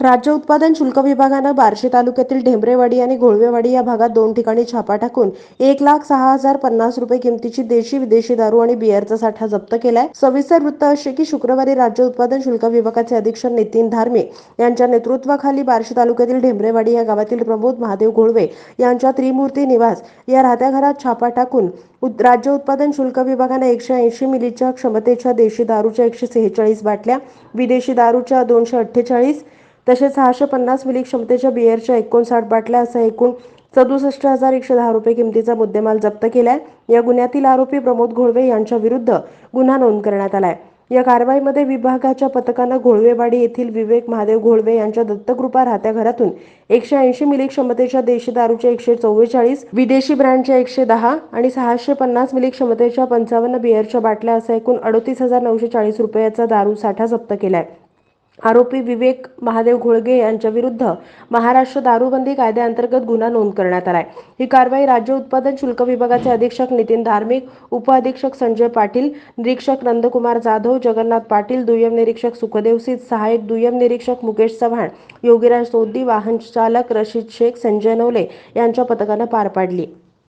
राज्य उत्पादन शुल्क विभागानं बार्शी तालुक्यातील ढेंबरेवाडी आणि घोळवेवाडी या भागात दोन ठिकाणी छापा टाकून एक लाख सहा हजार पन्नास रुपये किमतीची देशी विदेशी दारू आणि बिअरचा साठा जप्त केलाय. सविस्तर वृत्त असे की शुक्रवारी राज्य उत्पादन शुल्क विभागाचे अधीक्षक नितीन धार्मे यांच्या नेतृत्वाखाली बार्शी तालुक्यातील ढेंबरेवाडी या गावातील प्रमोद महादेव घोळवे यांच्या त्रिमूर्ती निवास या राहत्या घरात छापा टाकून राज्य उत्पादन शुल्क विभागाने एकशे ऐंशी मिलीच्या क्षमतेच्या देशी दारूच्या एकशे सेहेचाळीस बाटल्या विदेशी दारूच्या दोनशे अठ्ठेचाळीस तसेच सहाशे पन्नास मिली क्षमतेच्या बिअरच्या एकोणसाठ बाटल्या असा एकूण सदुसष्ट हजार एकशे दहा रुपये किमतीचा मुद्देमाल जप्त केलाय. या गुन्ह्यातील आरोपी प्रमोद घोळवे यांच्या विरुद्ध गुन्हा नोंद करण्यात आलाय. या कारवाईमध्ये विभागाच्या पथकानं घोळवेवाडी येथील विवेक महादेव घोळवे यांच्या दत्तकृपा राहत्या घरातून एकशे ऐंशी मिली क्षमतेच्या देशी दारूच्या एकशे चव्वेचाळीस विदेशी ब्रँडच्या एकशे दहा आणि सहाशे पन्नास मिली क्षमतेच्या पंचावन्न बिअरच्या बाटल्या असा एकूण अडतीस हजार नऊशे चाळीस रुपयाचा दारू साठा जप्त केलाय. आरोपी विवेक महादेव घोळगे यांच्या विरुद्ध महाराष्ट्र दारूबंदी कायद्याअंतर्गत गुन्हा नोंद करण्यात आलाय. ही कारवाई राज्य उत्पादन शुल्क विभागाचे अधीक्षक नितीन धार्मिक उपअधीक्षक संजय पाटील निरीक्षक नंदकुमार जाधव जगन्नाथ पाटील दुय्यम निरीक्षक सुखदेव सिद्ध सहाय्यक दुय्यम निरीक्षक मुकेश चव्हाण योगीराज सोद्दी वाहन चालक रशीद शेख संजय नवले यांच्या पथकानं पार पाडली.